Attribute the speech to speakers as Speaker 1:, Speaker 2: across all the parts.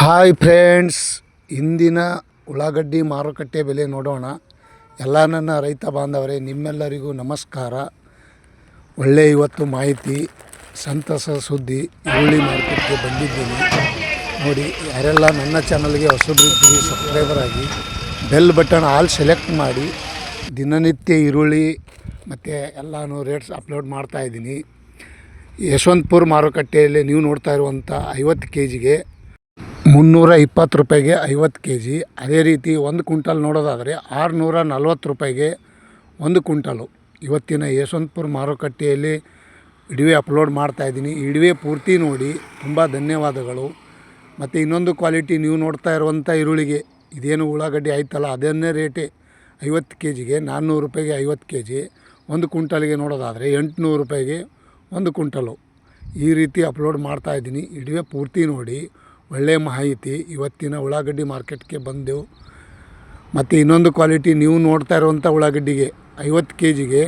Speaker 1: Hi friends, ಇಂದಿನ ಉಳ್ಳಾಗಡ್ಡಿ ಮಾರುಕಟ್ಟೆ ಬೆಲೆ ನೋಡೋಣ. ಎಲ್ಲ ನನ್ನ ರೈತ ಬಾಂಧವರೇ, ನಿಮ್ಮೆಲ್ಲರಿಗೂ ನಮಸ್ಕಾರ. ಒಳ್ಳೆ ಇವತ್ತು ಮಾಹಿತಿ, ಸಂತಸ ಸುದ್ದಿ, ಈರುಳ್ಳಿ ಮಾರ್ಕೆಟ್ಗೆ ಬಂದಿದ್ದೀನಿ. ನೋಡಿ, ಯಾರೆಲ್ಲ ನನ್ನ ಚಾನಲ್ಗೆ ಹೊಸಬ್ರಿದ್ದೀರಿ, ಸಬ್ಸ್ಕ್ರೈಬರ್ ಆಗಿ, ಬೆಲ್ ಬಟನ್ ಆಲ್ ಸೆಲೆಕ್ಟ್ ಮಾಡಿ, ದಿನನಿತ್ಯ ಈರುಳ್ಳಿ ಮತ್ತು ಎಲ್ಲನೂ ರೇಟ್ಸ್ ಅಪ್ಲೋಡ್ ಮಾಡ್ತಾಯಿದ್ದೀನಿ ಯಶವಂತಪುರ ಮಾರುಕಟ್ಟೆಯಲ್ಲಿ ನೀವು ನೋಡ್ತಾ ಇರುವಂಥ ಐವತ್ತು ಕೆ ಜಿಗೆ ಮುನ್ನೂರ ಇಪ್ಪತ್ತು ರೂಪಾಯಿಗೆ ಐವತ್ತು ಕೆ ಜಿ ಅದೇ ರೀತಿ ಒಂದು ಕುಂಟಲ್ ನೋಡೋದಾದರೆ ಆರುನೂರ ನಲ್ವತ್ತು ರೂಪಾಯಿಗೆ ಒಂದು ಕುಂಟಲು ಇವತ್ತಿನ ಯಶವಂತಪುರ ಮಾರುಕಟ್ಟೆಯಲ್ಲಿ ಇಡುವೆ ಅಪ್ಲೋಡ್ ಮಾಡ್ತಾಯಿದ್ದೀನಿ ಇಡುವೆ ಪೂರ್ತಿ ನೋಡಿ. ತುಂಬ ಧನ್ಯವಾದಗಳು. ಮತ್ತು ಇನ್ನೊಂದು ಕ್ವಾಲಿಟಿ ನೀವು ನೋಡ್ತಾ ಇರುವಂಥ ಈರುಳ್ಳಿಗೆ. ಇದೇನು ಉಳ್ಳಾಗಡ್ಡಿ ಆಯ್ತಲ್ಲ, ಅದನ್ನೇ ರೇಟೇ. ಐವತ್ತು ಕೆ ಜಿಗೆ ನಾನ್ನೂರು ರೂಪಾಯಿಗೆ ಐವತ್ತು ಕೆ ಜಿ ಒಂದು ಕುಂಟಲ್ಗೆ ನೋಡೋದಾದರೆ ಎಂಟುನೂರು ರೂಪಾಯಿಗೆ ಒಂದು ಕುಂಟಲು ಈ ರೀತಿ ಅಪ್ಲೋಡ್ ಮಾಡ್ತಾಯಿದ್ದೀನಿ ಇಡುವೆ ಪೂರ್ತಿ ನೋಡಿ. ಒಳ್ಳೆಯ ಮಾಹಿತಿ. ಇವತ್ತಿನ ಉಳ್ಳಾಗಡ್ಡಿ ಮಾರ್ಕೆಟ್ಗೆ ಬಂದೆವು. ಮತ್ತು ಇನ್ನೊಂದು ಕ್ವಾಲಿಟಿ ನೀವು ನೋಡ್ತಾ ಇರುವಂಥ ಉಳ್ಳಾಗಡ್ಡಿಗೆ ಐವತ್ತು ಕೆ ಜಿಗೆ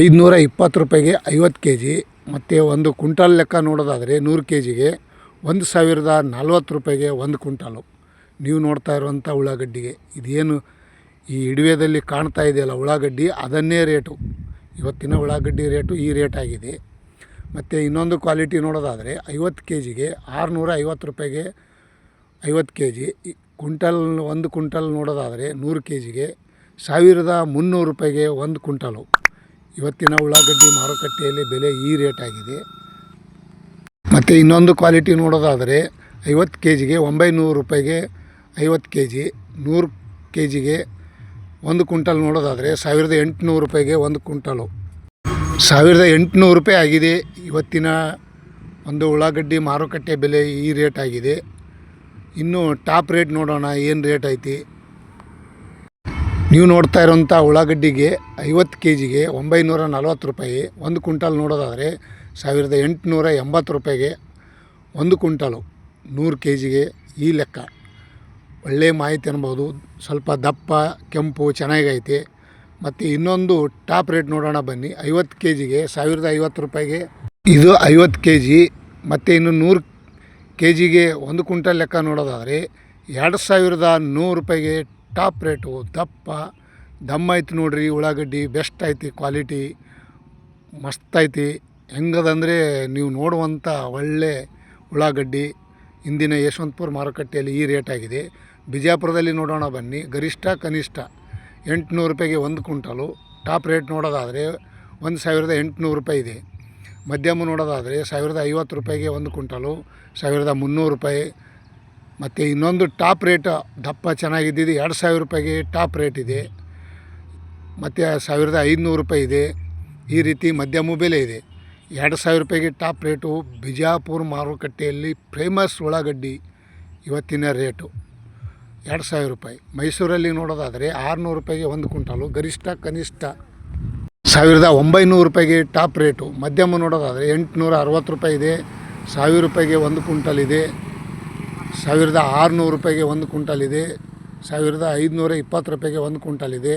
Speaker 1: ಐದುನೂರ ಇಪ್ಪತ್ತು ರೂಪಾಯಿಗೆ ಐವತ್ತು ಕೆ ಜಿ ಮತ್ತು ಒಂದು ಕುಂಟಾಲ್ ಲೆಕ್ಕ ನೋಡೋದಾದರೆ ನೂರು ಕೆ ಜಿಗೆ ಒಂದು ಸಾವಿರದ ನಲ್ವತ್ತು ರೂಪಾಯಿಗೆ ಒಂದು ಕುಂಟಾಲು ನೀವು ನೋಡ್ತಾ ಇರುವಂಥ ಉಳ್ಳಾಗಡ್ಡಿಗೆ. ಇದೇನು ಈ ಇಡುವೆದಲ್ಲಿ ಕಾಣ್ತಾ ಇದೆಯಲ್ಲ ಉಳ್ಳಾಗಡ್ಡಿ, ಅದನ್ನೇ ರೇಟು. ಇವತ್ತಿನ ಉಳ್ಳಾಗಡ್ಡಿ ರೇಟು ಈ ರೇಟ್ ಆಗಿದೆ. ಮತ್ತು ಇನ್ನೊಂದು ಕ್ವಾಲಿಟಿ ನೋಡೋದಾದರೆ ಐವತ್ತು ಕೆ ಜಿಗೆ ಆರುನೂರ ಐವತ್ತು ರೂಪಾಯಿಗೆ ಐವತ್ತು ಕೆ ಜಿ ಕುಂಟಲ್ ಒಂದು ಕುಂಟಲ್ ನೋಡೋದಾದರೆ ನೂರು ಕೆ ಜಿಗೆ ಸಾವಿರದ ಮುನ್ನೂರು ರೂಪಾಯಿಗೆ ಒಂದು ಕುಂಟಲು ಇವತ್ತಿನ ಉಳ್ಳಾಗಡ್ಡಿ ಮಾರುಕಟ್ಟೆಯಲ್ಲಿ ಬೆಲೆ ಈ ರೇಟ್ ಆಗಿದೆ. ಮತ್ತು ಇನ್ನೊಂದು ಕ್ವಾಲಿಟಿ ನೋಡೋದಾದರೆ ಐವತ್ತು ಕೆ ಜಿಗೆ ಒಂಬೈನೂರು ರೂಪಾಯಿಗೆ ಐವತ್ತು ಕೆ ಜಿ ನೂರು ಕೆ ಜಿಗೆ ಒಂದು ಕುಂಟಲ್ ನೋಡೋದಾದರೆ ಸಾವಿರದ ಎಂಟುನೂರು ರೂಪಾಯಿಗೆ ಒಂದು ಕುಂಟಲು ಸಾವಿರದ ಎಂಟುನೂರು ರೂಪಾಯಿ ಆಗಿದೆ. ಇವತ್ತಿನ ಒಂದು ಉಳ್ಳಾಗಡ್ಡಿ ಮಾರುಕಟ್ಟೆ ಬೆಲೆ ಈ ರೇಟ್ ಆಗಿದೆ. ಇನ್ನು ಟಾಪ್ ರೇಟ್ ನೋಡೋಣ, ಏನು ರೇಟ್ ಐತಿ? ನೀವು ನೋಡ್ತಾ ಇರೋಂಥ ಉಳ್ಳಾಗಡ್ಡಿಗೆ ಐವತ್ತು ಕೆ ಜಿಗೆ ಒಂಬೈನೂರ ನಲ್ವತ್ತು ರೂಪಾಯಿ. ಒಂದು ಕುಂಟಲ್ ನೋಡೋದಾದರೆ ಸಾವಿರದ ಎಂಟುನೂರ ಎಂಬತ್ತು ರೂಪಾಯಿಗೆ ಒಂದು ಕುಂಟಲು ನೂರು ಕೆ ಜಿಗೆ ಈ ಲೆಕ್ಕ. ಒಳ್ಳೆಯ ಮಾಹಿತಿ ಅನ್ಬೋದು. ಸ್ವಲ್ಪ ದಪ್ಪ, ಕೆಂಪು, ಚೆನ್ನಾಗೈತೆ. ಮತ್ತು ಇನ್ನೊಂದು ಟಾಪ್ ರೇಟ್ ನೋಡೋಣ ಬನ್ನಿ. ಐವತ್ತು ಕೆ ಜಿಗೆ ಸಾವಿರದ ಐವತ್ತು ರೂಪಾಯಿಗೆ. ಇದು ಐವತ್ತು ಕೆ ಜಿ ಮತ್ತು ಇನ್ನು ನೂರು ಕೆ ಜಿಗೆ ಒಂದು ಕುಂಟಲ್ ಲೆಕ್ಕ ನೋಡೋದಾದರೆ ಎರಡು ಸಾವಿರದ ನೂರು ರೂಪಾಯಿಗೆ ಟಾಪ್ ರೇಟು. ದಪ್ಪ, ದಮ್ಮ ಐತಿ ನೋಡ್ರಿ, ಉಳ್ಳಾಗಡ್ಡಿ ಬೆಸ್ಟ್ ಐತಿ, ಕ್ವಾಲಿಟಿ ಮಸ್ತ್ ಐತಿ. ಹೆಂಗದಂದರೆ ನೀವು ನೋಡುವಂಥ ಒಳ್ಳೆ ಉಳ್ಳಾಗಡ್ಡಿ ಇಂದಿನ ಯಶವಂತಪುರ ಮಾರುಕಟ್ಟೆಯಲ್ಲಿ ಈ ರೇಟ್ ಆಗಿದೆ. ಬಿಜಾಪುರದಲ್ಲಿ ನೋಡೋಣ ಬನ್ನಿ. ಗರಿಷ್ಠ, ಕನಿಷ್ಠ ಎಂಟುನೂರು ರೂಪಾಯಿಗೆ ಒಂದು ಕುಂಟಲು ಟಾಪ್ ರೇಟ್ ನೋಡೋದಾದರೆ ಒಂದು ಸಾವಿರದ ಎಂಟುನೂರು ರೂಪಾಯಿ ಇದೆ. ಮಧ್ಯಮ ನೋಡೋದಾದರೆ ಸಾವಿರದ ಐವತ್ತು ರೂಪಾಯಿಗೆ ಒಂದು ಕುಂಟಲು ಸಾವಿರದ ಮುನ್ನೂರು ರೂಪಾಯಿ. ಮತ್ತು ಇನ್ನೊಂದು ಟಾಪ್ ರೇಟ್ ದಪ್ಪ ಚೆನ್ನಾಗಿದ್ದಿದ್ದು ಎರಡು ಸಾವಿರ ರೂಪಾಯಿಗೆ ಟಾಪ್ ರೇಟ್ ಇದೆ. ಮತ್ತು ಸಾವಿರದ ಐದುನೂರು ರೂಪಾಯಿ ಇದೆ. ಈ ರೀತಿ ಮಧ್ಯಮ ಬೆಲೆ ಇದೆ. ಎರಡು ಸಾವಿರ ರೂಪಾಯಿಗೆ ಟಾಪ್ ರೇಟು ಬಿಜಾಪುರ ಮಾರುಕಟ್ಟೆಯಲ್ಲಿ ಫೇಮಸ್ ಉಳ್ಳಾಗಡ್ಡಿ ಇವತ್ತಿನ ರೇಟು. ಎರಡು ಸಾವಿರ ರೂಪಾಯಿ. ಮೈಸೂರಲ್ಲಿ ನೋಡೋದಾದರೆ ಆರುನೂರು ರೂಪಾಯಿಗೆ ಒಂದು ಕ್ವಿಂಟಾಲು, ಗರಿಷ್ಠ, ಕನಿಷ್ಠ ಸಾವಿರದ ಒಂಬೈನೂರು ರೂಪಾಯಿಗೆ ಟಾಪ್ ರೇಟು. ಮಧ್ಯಮ ನೋಡೋದಾದರೆ ಎಂಟುನೂರ ಅರವತ್ತು ರೂಪಾಯಿ ಇದೆ, ಸಾವಿರ ರೂಪಾಯಿಗೆ ಒಂದು ಕುಂಟಲ್ ಇದೆ, ಸಾವಿರದ ಆರುನೂರು ರೂಪಾಯಿಗೆ ಒಂದು ಕುಂಟಲ್ ಇದೆ, ಸಾವಿರದ ಐದುನೂರ ಇಪ್ಪತ್ತು ರೂಪಾಯಿಗೆ ಒಂದು ಕುಂಟಲ್ ಇದೆ,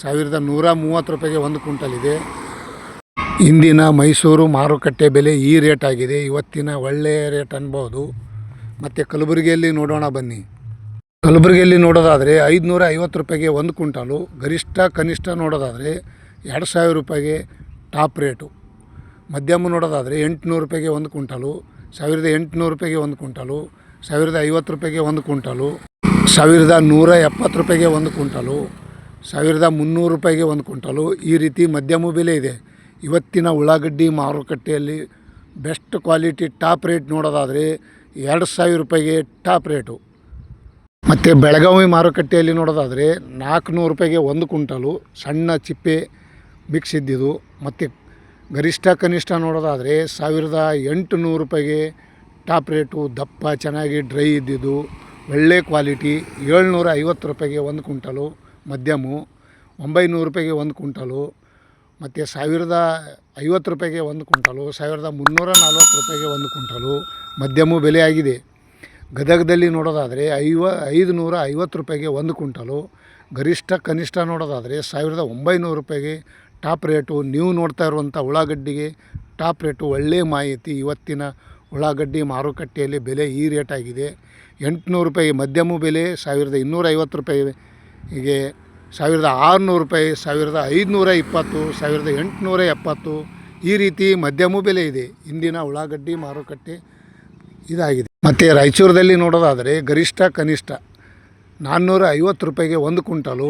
Speaker 1: ಸಾವಿರದ ನೂರ ಮೂವತ್ತು ರೂಪಾಯಿಗೆ ಒಂದು ಕುಂಟಲ್ ಇದೆ. ಇಂದಿನ ಮೈಸೂರು ಮಾರುಕಟ್ಟೆ ಬೆಲೆ ಈ ರೇಟ್ ಆಗಿದೆ. ಇವತ್ತಿನ ಒಳ್ಳೆಯ ರೇಟ್ ಅನ್ಬೋದು. ಮತ್ತು ಕಲಬುರಗಿಯಲ್ಲಿ ನೋಡೋಣ ಬನ್ನಿ. ಕಲಬುರಗಿಯಲ್ಲಿ ನೋಡೋದಾದರೆ ಐದುನೂರ ಐವತ್ತು ರೂಪಾಯಿಗೆ ಒಂದು ಕ್ವಿಂಟಾಲು, ಗರಿಷ್ಠ ಕನಿಷ್ಠ ನೋಡೋದಾದರೆ ಎರಡು ಸಾವಿರ ರೂಪಾಯಿಗೆ ಟಾಪ್ ರೇಟು. ಮಧ್ಯಮ ನೋಡೋದಾದರೆ ಎಂಟುನೂರು ರೂಪಾಯಿಗೆ ಒಂದು ಕುಂಟಾಲು ಸಾವಿರದ ಎಂಟುನೂರು ರೂಪಾಯಿಗೆ ಒಂದು ಕುಂಟಾಲು ಸಾವಿರದ ಐವತ್ತು ರೂಪಾಯಿಗೆ ಒಂದು ಕುಂಟಾಲು ಸಾವಿರದ ನೂರ ಎಪ್ಪತ್ತು ರೂಪಾಯಿಗೆ ಒಂದು ಕುಂಟಾಲು ಸಾವಿರದ ಮುನ್ನೂರು ರೂಪಾಯಿಗೆ ಒಂದು ಕುಂಟಾಲು ಈ ರೀತಿ ಮಧ್ಯಮ ಬೆಲೆ ಇದೆ. ಇವತ್ತಿನ ಉಳ್ಳಾಗಡ್ಡಿ ಮಾರುಕಟ್ಟೆಯಲ್ಲಿ ಬೆಸ್ಟ್ ಕ್ವಾಲಿಟಿ ಟಾಪ್ ರೇಟ್ ನೋಡೋದಾದರೆ ಎರಡು ಸಾವಿರ ರೂಪಾಯಿಗೆ ಟಾಪ್ ರೇಟು. ಮತ್ತು ಬೆಳಗಾವಿ ಮಾರುಕಟ್ಟೆಯಲ್ಲಿ ನೋಡೋದಾದರೆ ನಾಲ್ಕುನೂರು ರೂಪಾಯಿಗೆ ಒಂದು ಕುಂಟಲು ಸಣ್ಣ ಚಿಪ್ಪೆ ಮಿಕ್ಸ್ ಇದ್ದಿದ್ದು. ಮತ್ತು ಗರಿಷ್ಠ ಕನಿಷ್ಠ ನೋಡೋದಾದರೆ ಸಾವಿರದ ಎಂಟು ನೂರು ರೂಪಾಯಿಗೆ ಟಾಪ್ ರೇಟು, ದಪ್ಪ, ಚೆನ್ನಾಗಿ ಡ್ರೈ ಇದ್ದಿದ್ದು. ಒಳ್ಳೆ ಕ್ವಾಲಿಟಿ, ಏಳ್ನೂರ ಐವತ್ತು ರೂಪಾಯಿಗೆ ಒಂದು ಕುಂಟಲು ಮಧ್ಯಮು ಒಂಬೈನೂರು ರೂಪಾಯಿಗೆ ಒಂದು ಕುಂಟಲು ಮತ್ತು ಸಾವಿರದ ಐವತ್ತು ರೂಪಾಯಿಗೆ ಒಂದು ಕುಂಟಲು ಸಾವಿರದ ಮುನ್ನೂರ ನಲ್ವತ್ತು ರೂಪಾಯಿಗೆ ಒಂದು ಕುಂಟಲು ಮಧ್ಯಮ ಬೆಲೆ ಆಗಿದೆ. ಗದಗದಲ್ಲಿ ನೋಡೋದಾದರೆ ಐವ ಐದು ನೂರ ಐವತ್ತು ರೂಪಾಯಿಗೆ ಒಂದು ಕುಂಟಲು ಗರಿಷ್ಠ ಕನಿಷ್ಠ ನೋಡೋದಾದರೆ ಸಾವಿರದ ಒಂಬೈನೂರು ರೂಪಾಯಿಗೆ ಟಾಪ್ ರೇಟು. ನೀವು ನೋಡ್ತಾ ಇರುವಂಥ ಉಳ್ಳಾಗಡ್ಡಿಗೆ ಟಾಪ್ ರೇಟು ಒಳ್ಳೆಯ ಮಾಹಿತಿ. ಇವತ್ತಿನ ಉಳ್ಳಾಗಡ್ಡಿ ಮಾರುಕಟ್ಟೆಯಲ್ಲಿ ಬೆಲೆ ಈ ರೇಟ್ ಆಗಿದೆ. ಎಂಟುನೂರು ರೂಪಾಯಿ ಮಧ್ಯಮ ಬೆಲೆ, ಸಾವಿರದ ಇನ್ನೂರೈವತ್ತು ರೂಪಾಯಿಗೆ ಸಾವಿರದ ಆರುನೂರು ರೂಪಾಯಿ, ಸಾವಿರದ ಐದುನೂರ ಇಪ್ಪತ್ತು, ಸಾವಿರದ ಎಂಟುನೂರ ಎಪ್ಪತ್ತು ಈ ರೀತಿ ಮಧ್ಯಮ ಬೆಲೆ ಇದೆ. ಇಂದಿನ ಉಳ್ಳಾಗಡ್ಡಿ ಮಾರುಕಟ್ಟೆ ಇದಾಗಿದೆ. ಮತ್ತು ರಾಯಚೂರದಲ್ಲಿ ನೋಡೋದಾದರೆ ಗರಿಷ್ಠ, ಕನಿಷ್ಠ ನಾನ್ನೂರ ಐವತ್ತು ರೂಪಾಯಿಗೆ ಒಂದು ಕುಂಟಲು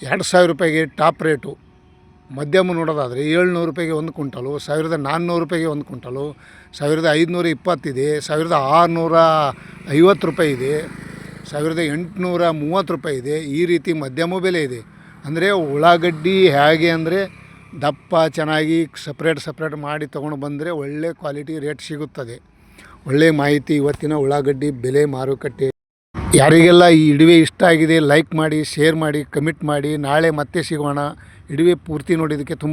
Speaker 1: ಎರಡು ಸಾವಿರ ರೂಪಾಯಿಗೆ ಟಾಪ್ ರೇಟು. ಮಧ್ಯಮ ನೋಡೋದಾದರೆ ಏಳ್ನೂರು ರೂಪಾಯಿಗೆ ಒಂದು ಕುಂಟಲು ಸಾವಿರದ ನಾನ್ನೂರು ರೂಪಾಯಿಗೆ ಒಂದು ಕುಂಟಲು ಸಾವಿರದ ಐದುನೂರ ಇಪ್ಪತ್ತಿದೆ ಸಾವಿರದ ಆರುನೂರ ಐವತ್ತು ರೂಪಾಯಿ ಇದೆ, ಸಾವಿರದ ಎಂಟುನೂರ ಮೂವತ್ತು ರೂಪಾಯಿ ಇದೆ. ಈ ರೀತಿ ಮಧ್ಯಮ ಬೆಲೆ ಇದೆ. ಅಂದರೆ ಉಳ್ಳಾಗಡ್ಡಿ ಹೇಗೆ ಅಂದರೆ ದಪ್ಪ, ಚೆನ್ನಾಗಿ ಸಪ್ರೇಟ್ ಸಪ್ರೇಟ್ ಮಾಡಿ ತೊಗೊಂಡು ಬಂದರೆ ಒಳ್ಳೆ ಕ್ವಾಲಿಟಿ ರೇಟ್ ಸಿಗುತ್ತದೆ. ಒಳ್ಳೆ ಮಾಹಿತಿ ಇವತ್ತಿನ ಉಳ್ಳಾಗಡ್ಡಿ ಬೆಲೆ ಮಾರುಕಟ್ಟೆ. ಯಾರಿಗೆಲ್ಲ ಈ ಇಡುವೆ ಇಷ್ಟ ಆಗಿದೆ ಲೈಕ್ ಮಾಡಿ ಶೇರ್ ಮಾಡಿ ಕಮೆಂಟ್ ಮಾಡಿ, ನಾಳೆ ಮತ್ತೆ ಸಿಗೋಣ. ಇಡುವೆ ಪೂರ್ತಿ ನೋಡಿದ್ದಕ್ಕೆ ತುಂಬ